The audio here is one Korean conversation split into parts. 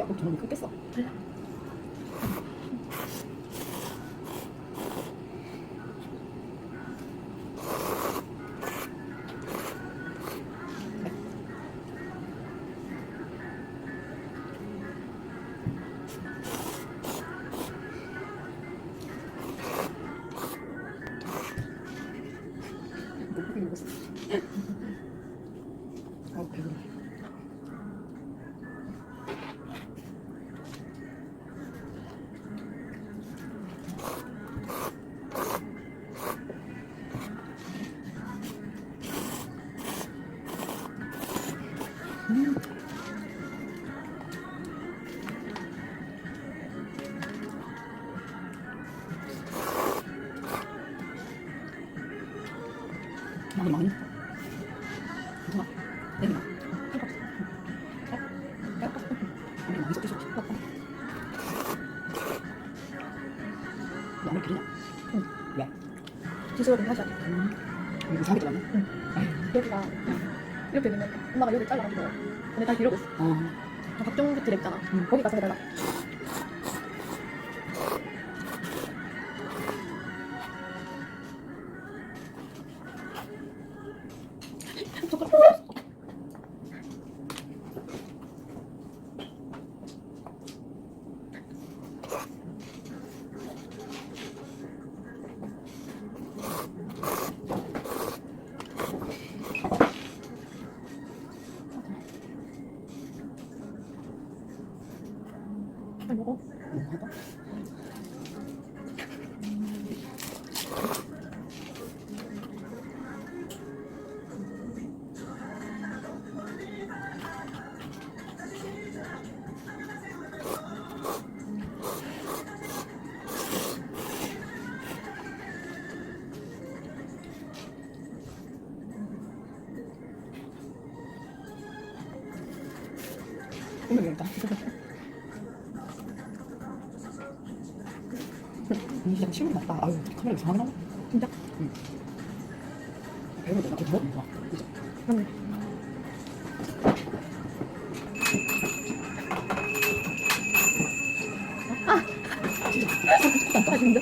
걔 아까 저놈이 끊겠어. 많이 많이. 내리마. 우리 많이 섞여 섞여. 너무 길이냐? 응. 왜? 지수가 좀 하셔야 돼. 음. 이거 이상하게 잘랐네. 여기가 이렇게 되면 엄마가 여기 잘라가지고 다 기르고 있어. 어. 있잖아. 응. 거기 가서 해달라. 먹어. 너무하다. 오늘 여기다. 음, 진짜 실물 났다. 아유, 카메라 이상하게 나와. 진짜? 응. 배우들 나 그거. 아 진짜?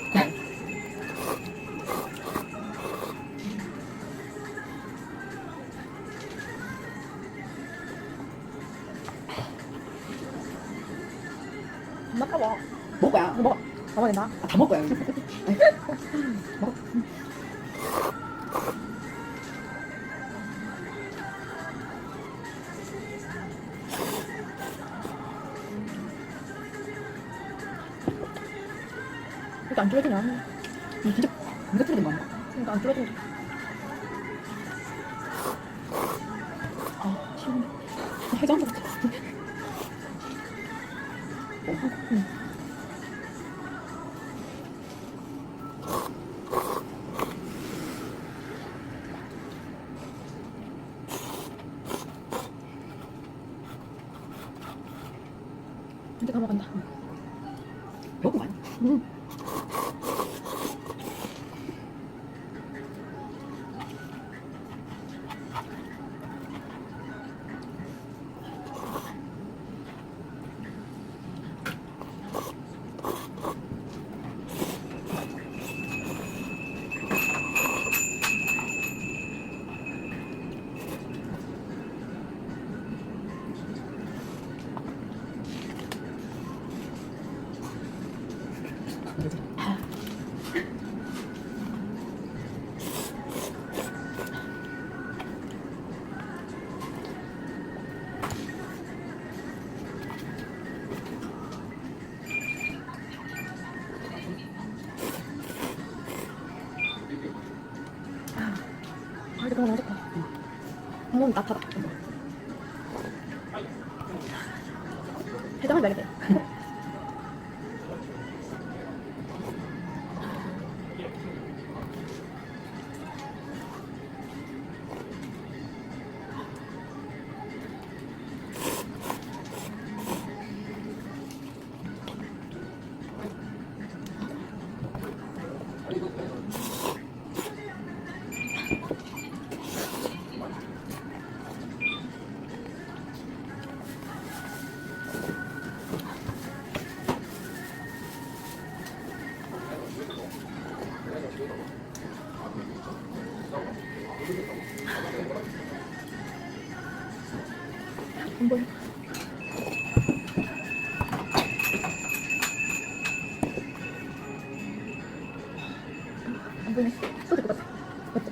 엄마 봐. 먹을 거야. 이거 먹어. 가만히 나. 아, 다 먹을 거야. 이거. 먹어. 이거 안 줄어드냐? 이 진짜 이거 틀어든 거 아니야? 그러니까 안 줄어드냐? 아, 시원해. 나 해장 한것 같 아. 어, 응. 이제 다 먹었나? 배고픈 거 아니야? 응. 그러지. 아, 아, 이거 너무 맛있다. 구멍이 나타다. 해장을 날게 돼. 안 보여. 안 보이네. 쏟을 것 같아. 맞죠?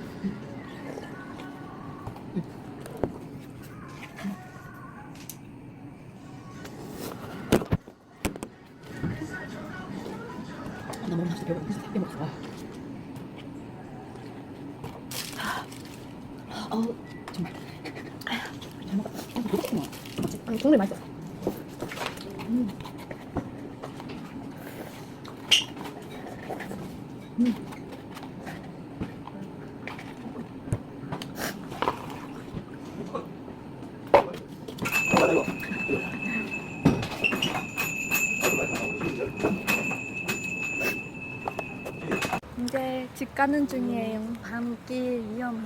아, 나 너무 맛있어. 배고파. 진짜 배 먹었어. 아, 어우, 정말. 잘 먹었다. 어, 배고프구나. 맞지? 아니 국물 맛있어. 음. 음. 이제 집 가는 중이에요. 밤길 위험해.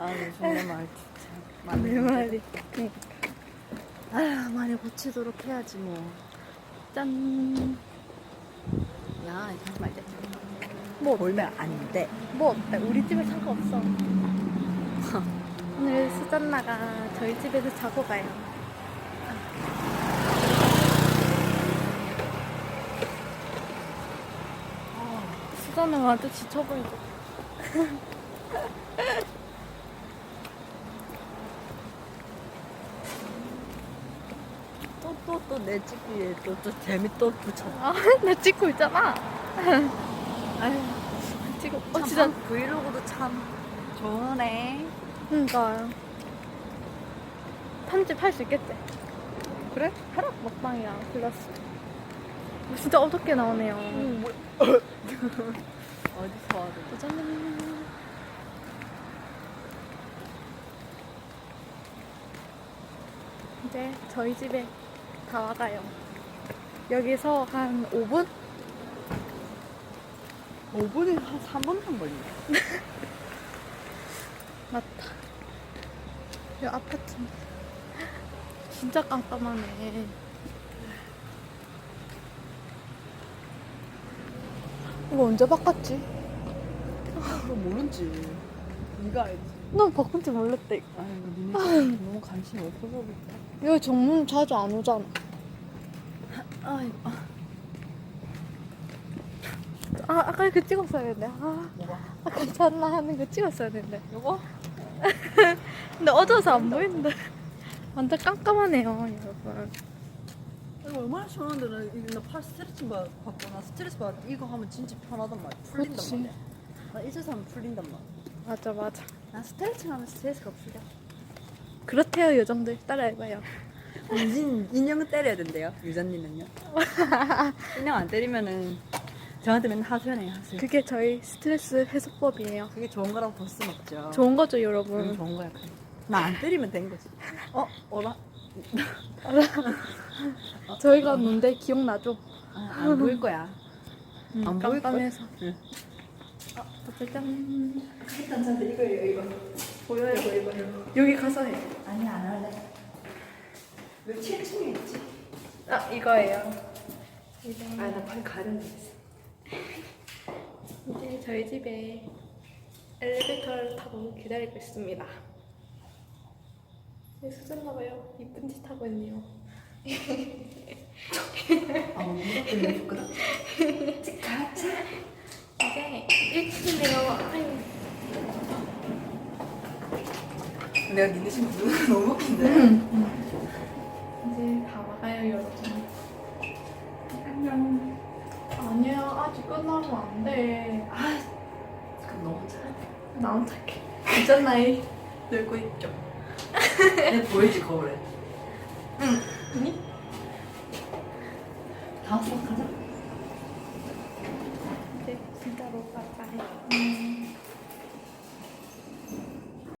아유, 정말 말 진짜. 내 말이. 네. 아유, 많이 고치도록 해야지 뭐. 짠. 야, 이거 하지 말자. 뭐 볼면 안 돼. 뭐 어때? 우리 집에 상관없어. 오늘 수잔나가 저희 집에서 자고 가요. 수잔나가 아주 지쳐 보이죠? 또, 또, 또내 집이에 또, 또 재미 또 붙여. 아, 나 찍고 있잖아. 아유, 찍고. 참, 어, 진짜. 브이로그도 참 좋으네. 그러니까 편집할 수 있겠지? 그래? 해라 먹방이야 플러스 어, 진짜 어둡게 나오네요 어디서 와도. 짜잔 이제 저희 집에 다 와가요 여기서 한 5분? 5분에 한 3분만 걸리네. 맞다 이 아파트인데 진짜 깜깜하네 이거 언제 바꿨지? 그거 모르지. 네가 알지. 난 바꾼지 몰랐대. 아이고, 니네 너무 관심이 없어서 그렇다. 여기 정문 자주 안 오잖아. 아이고, 아, 아, 아까 그 찍었어야 했는데. 아? 아까 잔나 하는 거 찍었어야 했는데. 요거? 근데 어두워서 안 보이는데. 완전 깜깜하네요, 여러분. 이거 얼마나 시원한데 나 나팔 스트레칭 받- 받고 나 스트레스 받 이거 하면 진짜 편하단 말이야 풀린단 그치. 말이야 나 이제서 하면 풀린단 말이야 맞아, 맞아. 나 스트레칭 하면 스트레스가 풀려 그렇대요, 요정들. 따라해봐요. 인, 인형 때려야 된대요 유전님은요 인형 안 때리면은 저한테 맨날 하소연해요 하소연 그게 저희 스트레스 해소법이에요. 그게 좋은 거라고 볼 순 없죠 좋은 거죠, 응, 여러분. 좋은 거야 나 안 때리면 된 거지 어? 어라? 저희가 논데 기억나죠? 아, 안 보일 거야 음, 안 보일 거야? 깜깜해서. 응. 아, 짜잔. 일단 저한테 이거예요 이거 보여요 이거 이거 여기 가서 해. 아니 안 할래 왜 7층에 있지? 아, 이거예요. 이제. 아나팔 가려져 있어 이제 저희 집에 엘리베이터를 타고 기다리고 있습니다. 네, 수잔나봐요. 이쁜 짓 하고 있네요. 아, 무섭게 해줄까? 가자. 이제 1층이에요. 아유. 내가 니네 지금 눈 너무 웃긴데. 이제 다 와가요, 여러분. 안녕. 아니야, 아직 끝나면 안 돼. 아, 그럼 너무 잘. 나 혼자 할게. 있잖아이. 늙고 있죠. 내 보이지 거울에. 아니? 다 왔어, 가자.